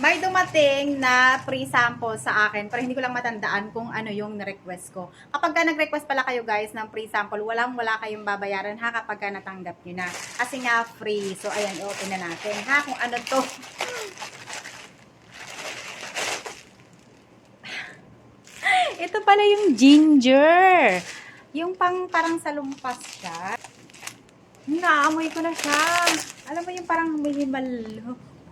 may dumating na free sample sa akin pero hindi ko lang matandaan kung ano yung request ko. Kapag ka nag-request pala kayo guys ng free sample, walang wala kayong babayaran ha kapag ka natanggap nyo na. Kasi nga free. So ayan, open na natin ha kung ano to. Ito pala yung ginger. Yung pang parang salumpas siya. Naamoy ko na siya. Alam mo yung parang minimal,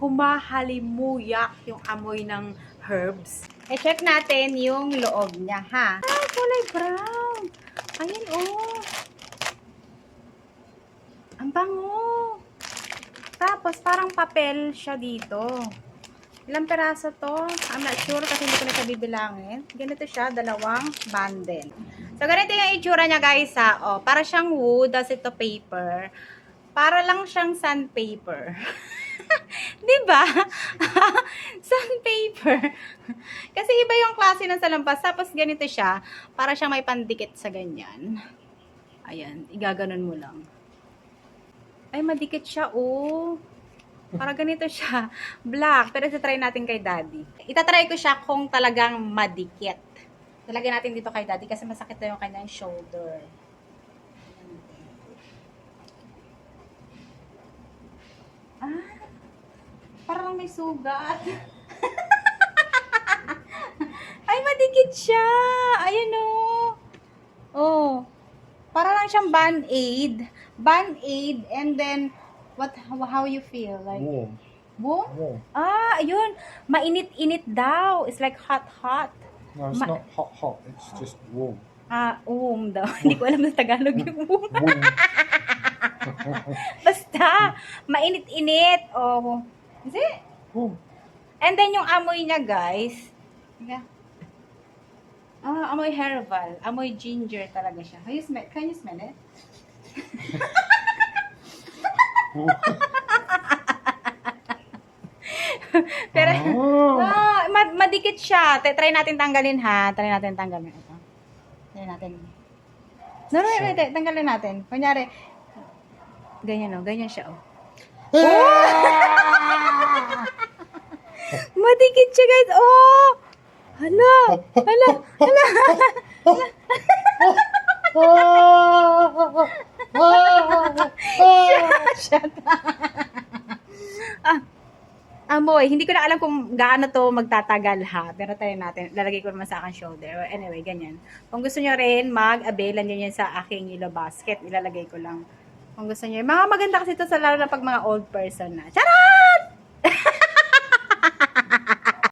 humahalimuyak yung amoy ng herbs. E-check natin yung loob niya, ha? Ah, kulay brown. Ayan, oh. Ang bango. Tapos, parang papel siya dito. Ilang peraso to? I'm not sure kasi hindi ko na siya bibilangin. Ganito siya, dalawang bundle. So, ganito yung itsura niya, guys, ha. O, para siyang wood, as ito paper. Para lang siyang sandpaper. Di ba? sandpaper. Kasi iba yung klase ng salampas. Tapos, ganito siya. Para siyang may pandikit sa ganyan. Ayan, igaganon mo lang. Ay, madikit siya, oh. Para ganito siya. Black. Pero try natin kay daddy. Itatry ko siya kung talagang madikit. Talagyan natin dito kay daddy kasi masakit na yung kanyang shoulder. Ah, parang may sugat. Ay, madikit siya. Ayan o. Oh. Para lang siyang band-aid. Band-aid and then, what, how you feel? Like, Warm. Warm? Warm. Ah, ayun. Mainit-init daw. It's like hot-hot. No, it's Ma- not hot, hot. It's just warm. Ah, um daw. Hindi ko alam sa Tagalog yung. Warm. Basta, mainit-init. Oh. Is it? warm. And then yung amoy niya, guys. Yeah. Ah, amoy herbal. Amoy ginger talaga siya. Can you smell, can you smell it? Pero, Oh. ah, ma- madikit siya. T- try natin tanggalin ha. Try natin tanggalin. Ito. Try natin. No, no, wait, tanggalin natin. Kunyari, ganyan o, ganyan siya o. Madikit siya guys. Oh! Hala! Hala! Hala! Shut up. ah, amoy. Hindi ko na alam kung gaano to magtatagal ha. Pero tayo natin. Lalagay ko naman sa aking shoulder. Anyway, ganyan. Kung gusto nyo rin, mag-abailan nyo yan sa aking yellow basket. Ilalagay ko lang. Kung gusto nyo. Mga maganda kasi ito sa lalo na pag mga old person na. Charot!